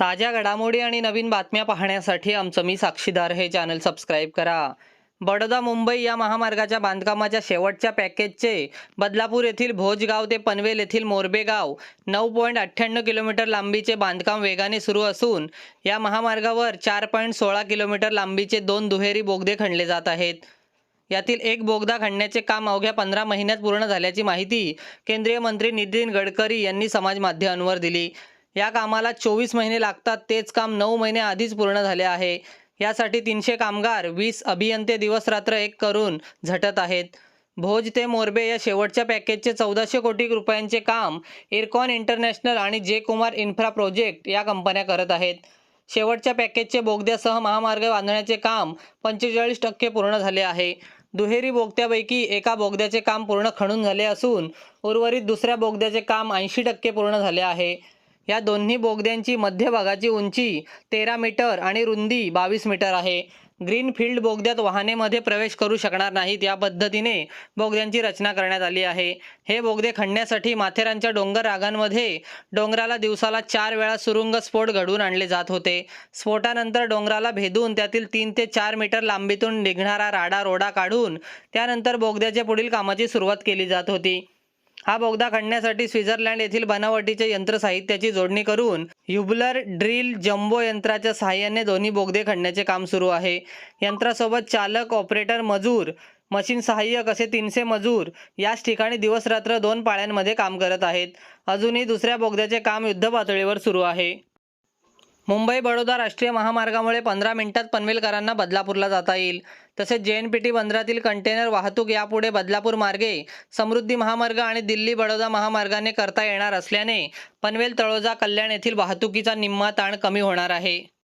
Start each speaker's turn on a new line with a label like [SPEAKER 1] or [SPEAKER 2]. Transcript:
[SPEAKER 1] ताज्या घडामोडी आणि नवीन बातम्या पाहण्यासाठी आमचं मी साक्षीदार हे चॅनल सबस्क्राईब करा. बडोदा मुंबई या महामार्गाच्या बांधकामाच्या शेवटच्या पॅकेजचे बदलापूर येथील भोजगाव ते पनवेल येथील मोरबेगाव नऊ पॉईंट अठ्ठ्याण्णव किलोमीटर लांबीचे बांधकाम वेगाने सुरू असून या महामार्गावर चार पॉईंट सोळा किलोमीटर लांबीचे दोन दुहेरी बोगदे खणले जात आहेत. यातील एक बोगदा खणण्याचे काम अवघ्या पंधरा महिन्यात पूर्ण झाल्याची माहिती केंद्रीय मंत्री नितीन गडकरी यांनी समाज माध्यमांवर दिली. या कामाला चोवीस महिने लागतात तेच काम नऊ महिने आधीच पूर्ण झाले आहे. यासाठी तीनशे कामगार वीस अभियंते दिवस रात्र एक करून झटत आहेत. भोज ते मोरबे या शेवटच्या पॅकेजचे चौदाशे कोटी रुपयांचे काम इरकॉन इंटरनॅशनल आणि जे कुमार इन्फ्रा प्रोजेक्ट या कंपन्या करत आहेत. शेवटच्या पॅकेजचे बोगद्यासह महामार्ग बांधण्याचे काम पंचेचाळीस टक्के पूर्ण झाले आहे. दुहेरी बोगद्यापैकी एका बोगद्याचे काम पूर्ण खणून झाले असून उर्वरित दुसऱ्या बोगद्याचे काम ऐंशी टक्के पूर्ण झाले आहे. या दोन्ही बोगद्यांची मध्यभागाची उंची तेरा मीटर आणि रुंदी बावीस मीटर आहे. ग्रीनफील्ड बोगद्यात वाहनेमध्ये प्रवेश करू शकणार नाहीत. या पद्धतीने बोगद्यांची रचना करण्यात आली आहे. हे बोगदे खणण्यासाठी माथेरानच्या डोंगर रागांमध्ये डोंगराला दिवसाला चार वेळा सुरुंग स्फोट घडवून आणले जात होते. स्फोटानंतर डोंगराला भेदून त्यातील तीन ते चार मीटर लांबीतून निघणारा राडा रोडा काढून त्यानंतर बोगद्याच्या पुढील कामाची सुरुवात केली जात होती. हा बोगदा खणण्यासाठी स्वित्झर्लंड येथील बनावटीचे यंत्रसाहित्याची जोडणी करून युबलर ड्रिल जम्बो यंत्राच्या सहाय्याने दोन्ही बोगदे खणण्याचे काम सुरू आहे. यंत्रासोबत चालक ऑपरेटर मजूर मशीन सहाय्यक असे तीनशे मजूर याच ठिकाणी दिवसरात्र दोन पाळ्यांमध्ये काम करत आहेत. अजूनही दुसऱ्या बोगद्याचे काम युद्धपातळीवर सुरू आहे. मुंबई बडोदा राष्ट्रीय महामार्गामुळे पंधरा मिनिटात पनवेलकरांना बदलापूरला जाता येईल. तसेच जे एन पी टी बंदरातील कंटेनर वाहतूक यापुढे बदलापूर मार्गे समृद्धी महामार्ग आणि दिल्ली बडोदा महामार्गाने करता येणार असल्याने पनवेल तळोजा कल्याण येथील वाहतुकीचा निम्मा ताण कमी होणार आहे.